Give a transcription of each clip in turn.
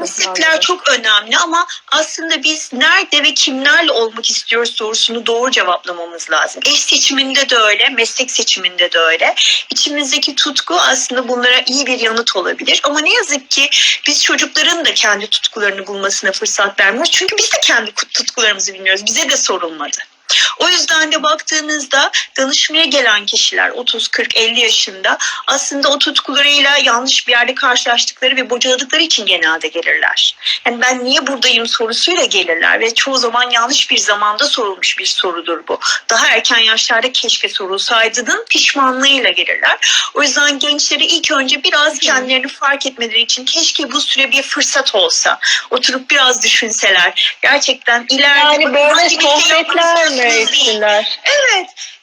Meslekler çok önemli ama aslında biz nerede ve kimlerle olmak istiyoruz sorusunu doğru cevaplamamız lazım. Eş seçiminde de öyle, meslek seçiminde de öyle. İçimizdeki tutku aslında bunlara iyi bir yanıt olabilir. Ama ne yazık ki biz çocukların da kendi tutkularını bulmasına fırsat vermiyoruz. Çünkü biz de kendi tutkularımızı bilmiyoruz. Bize de sorulmadı. O yüzden de baktığınızda danışmaya gelen kişiler 30, 40, 50 yaşında aslında o tutkularıyla yanlış bir yerde karşılaştıkları ve bocaladıkları için genelde gelirler. Yani ben niye buradayım sorusuyla gelirler ve çoğu zaman yanlış bir zamanda sorulmuş bir sorudur bu. Daha erken yaşlarda keşke sorulsaydının pişmanlığıyla gelirler. O yüzden gençleri ilk önce biraz kendilerini fark etmeleri için keşke bu süre bir fırsat olsa. Oturup biraz düşünseler. Gerçekten ileride Yani böyle hangi etsinler? Evet.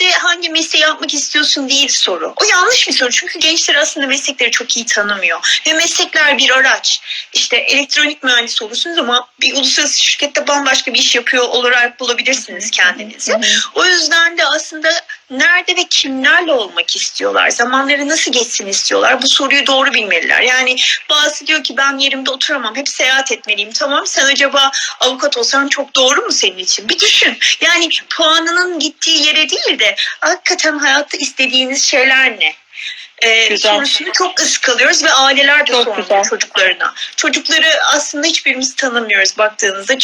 İleride hangi mesleği yapmak istiyorsun değil soru. O yanlış bir soru. Çünkü gençler aslında meslekleri çok iyi tanımıyor. Ve meslekler bir araç. İşte elektronik mühendis olursunuz ama bir uluslararası şirkette bambaşka bir iş yapıyor olarak bulabilirsiniz kendinizi. O yüzden de aslında nerede ve kimlerle olmak istiyorlar? Zamanları nasıl geçsin istiyorlar? Bu soruyu doğru bilmeliler. Yani bazısı diyor ki ben yerimde oturamam. Hep seyahat etmeliyim. Tamam sen acaba avukat olsan çok doğru mu senin için? Bir düşün. Yani puanının gittiği yere değil de hakikaten hayatta istediğiniz şeyler ne? Ee, Güzel. sorusunu çok ıskalıyoruz ve aileler de Çok sormuyor güzel. çocuklarına. Çocukları aslında hiçbirimiz tanımıyoruz baktığınızda.